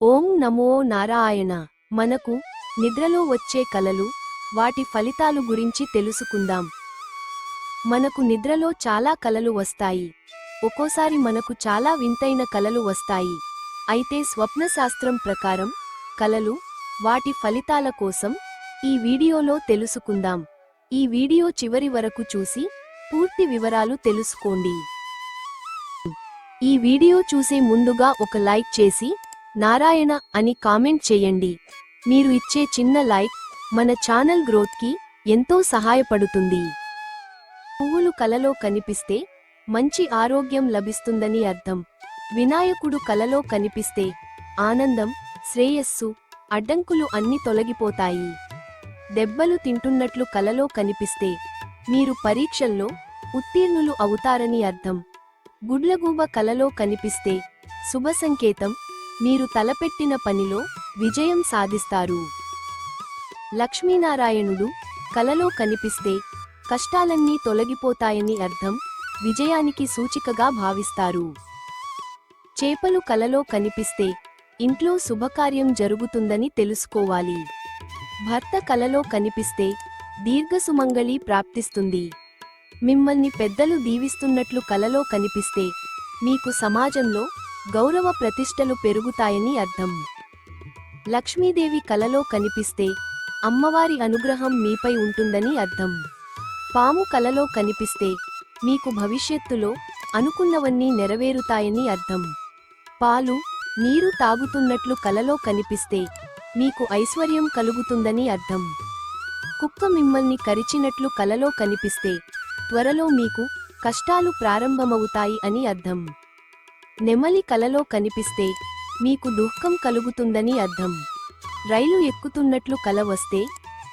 ఓం నమో నారాయణ. మనకు నిద్రలో వచ్చే కలలు వాటి ఫలితాలు గురించి తెలుసుకుందాం. మనకు నిద్రలో చాలా కలలు వస్తాయి. ఒక్కోసారి మనకు చాలా వింతైన కలలు వస్తాయి. అయితే స్వప్నశాస్త్రం ప్రకారం కలలు వాటి ఫలితాల కోసం ఈ వీడియోలో తెలుసుకుందాం. ఈ వీడియో చివరి వరకు చూసి పూర్తి వివరాలు తెలుసుకోండి. ఈ వీడియో చూసే ముందుగా ఒక లైక్ చేసి నారాయణ అని కామెంట్ చేయండి. మీరు ఇచ్చే చిన్న లైక్ మన ఛానల్ గ్రోత్కి ఎంతో సహాయపడుతుంది. పువ్వులు కలలో కనిపిస్తే మంచి ఆరోగ్యం లభిస్తుందని అర్థం. వినాయకుడు కలలో కనిపిస్తే ఆనందం శ్రేయస్సు అడ్డంకులు అన్ని తొలగిపోతాయి. దెబ్బలు తింటున్నట్లు కలలో కనిపిస్తే మీరు పరీక్షల్లో ఉత్తీర్ణులు అవుతారని అర్థం. గుడ్లగూబ కలలో కనిపిస్తే శుభ సంకేతం మీరు తలపెట్టిన పనిలో విజయం సాధిస్తారు. లక్ష్మీనారాయణుడు కలలో కనిపిస్తే కష్టాలన్నీ తొలగిపోతాయని అర్థం విజయానికి సూచికగా భావిస్తారు. చేపలు కలలో కనిపిస్తే ఇంట్లో శుభకార్యం జరుగుతుందని తెలుసుకోవాలి. భర్త కలలో కనిపిస్తే దీర్ఘసుమంగళి ప్రాప్తిస్తుంది. మిమ్మల్ని పెద్దలు దీవిస్తున్నట్లు కలలో కనిపిస్తే మీకు సమాజంలో గౌరవ ప్రతిష్టలు పెరుగుతాయని అర్థం. లక్ష్మీదేవి కలలో కనిపిస్తే అమ్మవారి అనుగ్రహం మీపై ఉంటుందని అర్థం. పాము కలలో కనిపిస్తే మీకు భవిష్యత్తులో అనుకున్నవన్నీ నెరవేరుతాయని అర్థం. పాలు నీరు తాగుతున్నట్లు కలలో కనిపిస్తే మీకు ఐశ్వర్యం కలుగుతుందని అర్థం. కుక్క మిమ్మల్ని కరిచినట్లు కలలో కనిపిస్తే త్వరలో మీకు కష్టాలు ప్రారంభమవుతాయి అని అర్థం. నెమలి కలలో కనిపిస్తే మీకు దుఃఖం కలుగుతుందని అర్థం. రైలు ఎక్కుతున్నట్లు కల వస్తే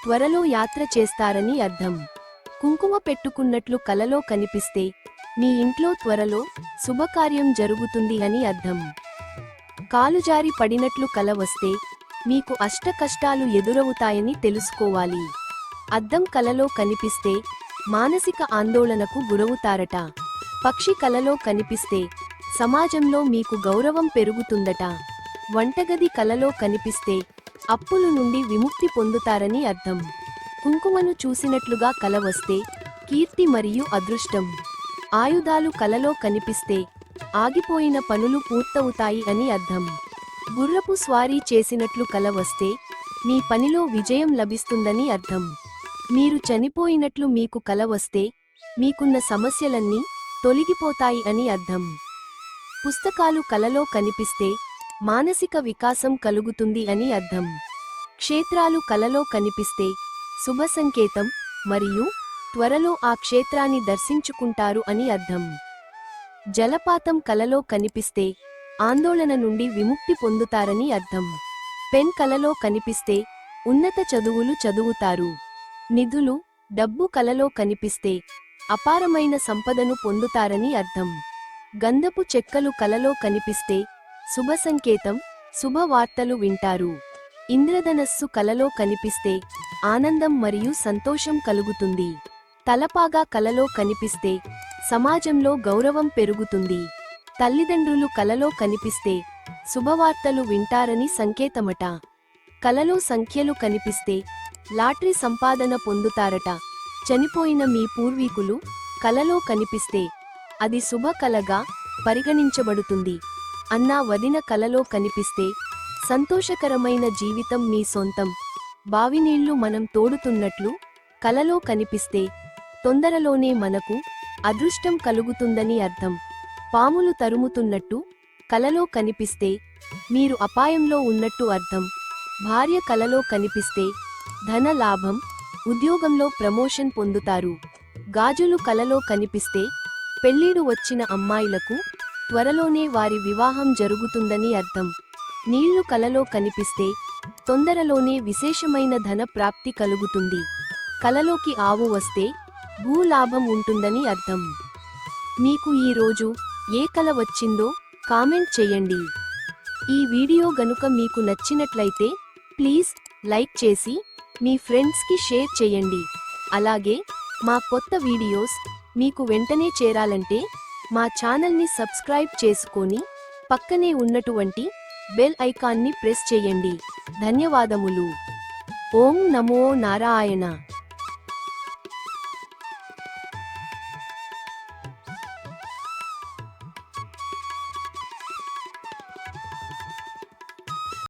త్వరలో యాత్ర చేస్తారని అర్థం. కుంకుమ పెట్టుకున్నట్లు కలలో కనిపిస్తే మీ ఇంట్లో త్వరలో శుభకార్యం జరుగుతుంది అని అర్థం. కాలుజారి పడినట్లు కల వస్తే మీకు అష్ట కష్టాలు ఎదురవుతాయని తెలుసుకోవాలి. అద్దం కలలో కనిపిస్తే మానసిక ఆందోళనకు గురవుతారట. పక్షి కలలో కనిపిస్తే సమాజంలో మీకు గౌరవం పెరుగుతుందట. వంటగది కలలో కనిపిస్తే అప్పుల నుండి విముక్తి పొందుతారని అర్థం. కుంకుమను చూసినట్లుగా కల వస్తే కీర్తి మరియు అదృష్టం. ఆయుధాలు కలలో కనిపిస్తే ఆగిపోయిన పనులు పూర్తవుతాయి అని అర్థం. గుర్రపు స్వారీ చేసినట్లు కల వస్తే మీ పనిలో విజయం లభిస్తుందని అర్థం. మీరు చనిపోయినట్లు మీకు కల వస్తే మీకున్న సమస్యలన్నీ తొలగిపోతాయి అని అర్థం. పుస్తకాలు కలలో కనిపిస్తే మానసిక వికాసం కలుగుతుంది అని అర్థం. క్షేత్రాలు కలలో కనిపిస్తే శుభ సంకేతం మరియు త్వరలో ఆ క్షేత్రాన్ని దర్శించుకుంటారు అని అర్థం. జలపాతం కలలో కనిపిస్తే ఆందోళన నుండి విముక్తి పొందుతారని అర్థం. పెన్ కలలో కనిపిస్తే ఉన్నత చదువులు చదువుతారు. నిధులు డబ్బు కలలో కనిపిస్తే అపారమైన సంపదను పొందుతారని అర్థం. గంధపు చెక్కలు కలలో కనిపిస్తే శుభ సంకేతం శుభవార్తలు వింటారు. ఇంద్రధనస్సు కలలో కనిపిస్తే ఆనందం మరియు సంతోషం కలుగుతుంది. తలపాగా కలలో కనిపిస్తే సమాజంలో గౌరవం పెరుగుతుంది. తల్లిదండ్రులు కలలో కనిపిస్తే శుభవార్తలు వింటారని సంకేతమట. కలలో సంఖ్యలు కనిపిస్తే లాటరీ సంపాదన పొందుతారట. చనిపోయిన మీ పూర్వీకులు కలలో కనిపిస్తే అది శుభ కలగా పరిగణించబడుతుంది. అన్నా వదిన కలలో కనిపిస్తే సంతోషకరమైన జీవితం మీ సొంతం. బావినీళ్ళు మనం తోడుతున్నట్లు కలలో కనిపిస్తే తొందరలోనే మనకు అదృష్టం కలుగుతుందని అర్థం. పాములు తరుముతున్నట్టు కలలో కనిపిస్తే మీరు అపాయంలో ఉన్నట్టు అర్థం. భార్య కలలో కనిపిస్తే ధన లాభం ఉద్యోగంలో ప్రమోషన్ పొందుతారు. గాజులు కలలో కనిపిస్తే పెళ్ళిడు వచ్చిన అమ్మాయిలకు త్వరలోనే వారి వివాహం జరుగుతుందని అర్థం. నీళ్ళు కలలో కనిపిస్తే తొందరలోనే విశేషమైన ధన ప్రాప్తి కలుగుతుంది. కలలోకి ఆవు వస్తే భూలాభం ఉంటుందని అర్థం. మీకు ఈ రోజు ఏ కల వచ్చిందో కామెంట్ చేయండి. ఈ వీడియో గనుక మీకు నచ్చినట్లయితే ప్లీజ్ లైక్ చేసి మీ ఫ్రెండ్స్కి షేర్ చేయండి. అలాగే మా కొత్త వీడియోస్ మీకు వెంటనే చేరాలంటే మా ఛానల్ని సబ్స్క్రైబ్ చేసుకొని పక్కనే ఉన్నటువంటి బెల్ ఐకాన్ని ప్రెస్ చేయండి. ధన్యవాదములు. ఓం నమో నారాయణ.